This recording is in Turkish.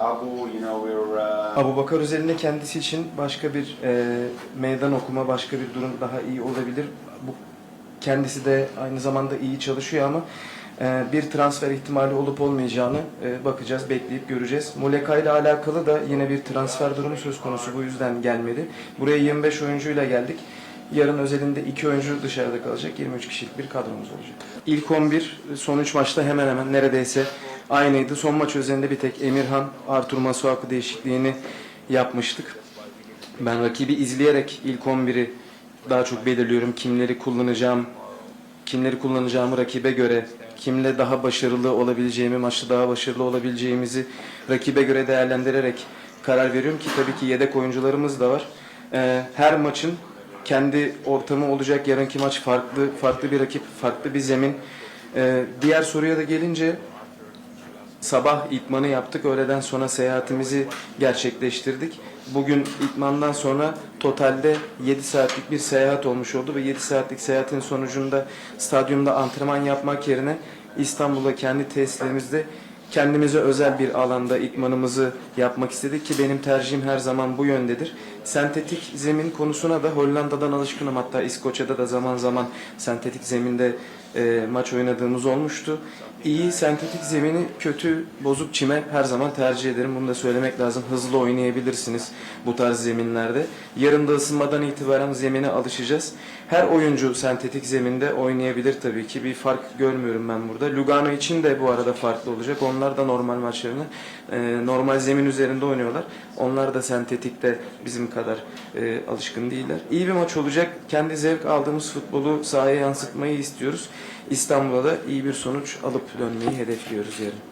Abu, you know, we're uh, Abu Bakar üzerinde kendisi için başka bir e, meydan okuma, başka bir durum daha iyi olabilir. Bu kendisi de aynı zamanda iyi çalışıyor ama e, bir transfer ihtimali olup olmayacağını e, bakacağız, bekleyip göreceğiz. Muleka ile alakalı da yine bir transfer durumu söz konusu. Bu yüzden gelmedi. Buraya 25 oyuncuyla geldik. Yarın özelinde iki oyuncu dışarıda kalacak. 23 kişilik bir kadromuz olacak. İlk 11 son 3 maçta hemen hemen neredeyse aynıydı. Son maç özelinde bir tek Emirhan, Artur Masuaku değişikliğini yapmıştık. Ben rakibi izleyerek ilk 11'i daha çok belirliyorum. Kimleri kullanacağım, kimleri kullanacağımı rakibe göre, kimle daha başarılı olabileceğimi, maçta daha başarılı olabileceğimizi rakibe göre değerlendirerek karar veriyorum ki tabii ki yedek oyuncularımız da var. Ee, her maçın kendi ortamı olacak. Yarınki maç farklı, farklı bir rakip, farklı bir zemin. Ee, diğer soruya da gelince Sabah itmanı yaptık. Öğleden sonra seyahatimizi gerçekleştirdik. Bugün itmandan sonra totalde 7 saatlik bir seyahat olmuş oldu ve 7 saatlik seyahatin sonucunda stadyumda antrenman yapmak yerine İstanbul'da kendi tesislerimizde kendimize özel bir alanda itmanımızı yapmak istedik ki benim tercihim her zaman bu yöndedir. Sentetik zemin konusuna da Hollanda'dan alışkınım. Hatta İskoçya'da da zaman zaman sentetik zeminde e, maç oynadığımız olmuştu. İyi sentetik zemini kötü bozuk çime her zaman tercih ederim. Bunu da söylemek lazım. Hızlı oynayabilirsiniz bu tarz zeminlerde. Yarın da ısınmadan itibaren zemine alışacağız. Her oyuncu sentetik zeminde oynayabilir tabii ki. Bir fark görmüyorum ben burada. Lugano için de bu arada farklı olacak. Onlar da normal maçlarını e, normal zemin üzerinde oynuyorlar. Onlar da sentetikte bizim kadar e, alışkın değiller. İyi bir maç olacak. Kendi zevk aldığımız futbolu sahaya yansıtmayı istiyoruz. İstanbul'da da iyi bir sonuç alıp dönmeyi hedefliyoruz yarın.